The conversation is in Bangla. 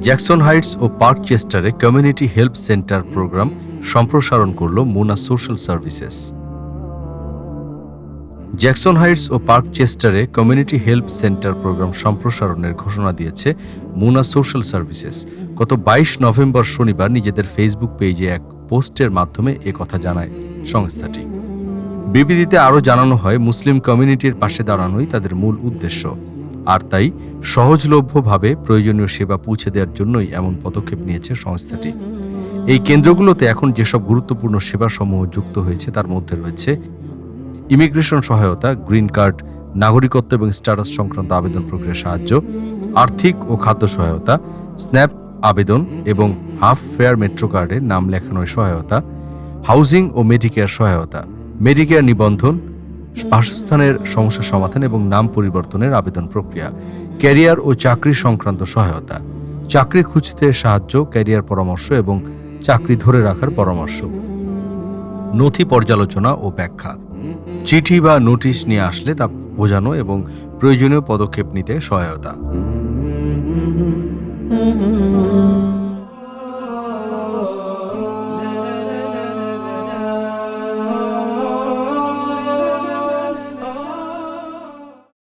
জ্যাকসন হাইটস ও পার্ক চেস্টারে কমিউনিটি হেল্প সেন্টার প্রোগ্রাম সম্প্রসারণ করল MUNA social services. Jackson Heights ও পার্ক চেস্টারে কমিউনিটি হেল্প সেন্টার প্রোগ্রাম সম্প্রসারণের ঘোষণা দিয়েছে মুনা সোশ্যাল সার্ভিসেস। গত বাইশ নভেম্বর শনিবার নিজেদের ফেসবুক পেজে এক পোস্টের মাধ্যমে কথা জানায় সংস্থাটি। বিবৃতিতে আরও জানানো হয়, মুসলিম কমিউনিটির পাশে দাঁড়ানোই তাদের মূল উদ্দেশ্য। আর তাই সহজলভ্যভাবে প্রয়োজনীয় সেবা পৌঁছে দেওয়ার জন্যই এমন পদক্ষেপ নিয়েছে সংস্থাটি। এই কেন্দ্রগুলোতে এখন যেসব গুরুত্বপূর্ণ সেবাসমূহ যুক্ত হয়েছে তার মধ্যে রয়েছে ইমিগ্রেশন সহায়তা, গ্রিন কার্ড, নাগরিকত্ব এবং স্ট্যাটাস সংক্রান্ত আবেদন প্রক্রিয়া সাহায্য, আর্থিক ও খাদ্য সহায়তা, স্ন্যাপ আবেদন এবং হাফ ফেয়ার মেট্রো কার্ডে নাম লেখানোর সহায়তা, হাউজিং ও মেডিকেয়ার সহায়তা, মেডিকেয়ার নিবন্ধন বাসস্থানের সমস্যা সমাধান এবং নাম পরিবর্তনের আবেদন প্রক্রিয়া, ক্যারিয়ার ও চাকরি সংক্রান্ত সহায়তা, চাকরি খুঁজতে সাহায্য, ক্যারিয়ার পরামর্শ এবং চাকরি ধরে রাখার পরামর্শ। নথি পর্যালোচনা ও ব্যাখ্যা। চিঠি বা নোটিশ নিয়ে আসলে তা বোঝানো এবং প্রয়োজনীয় পদক্ষেপ নিতে সহায়তা।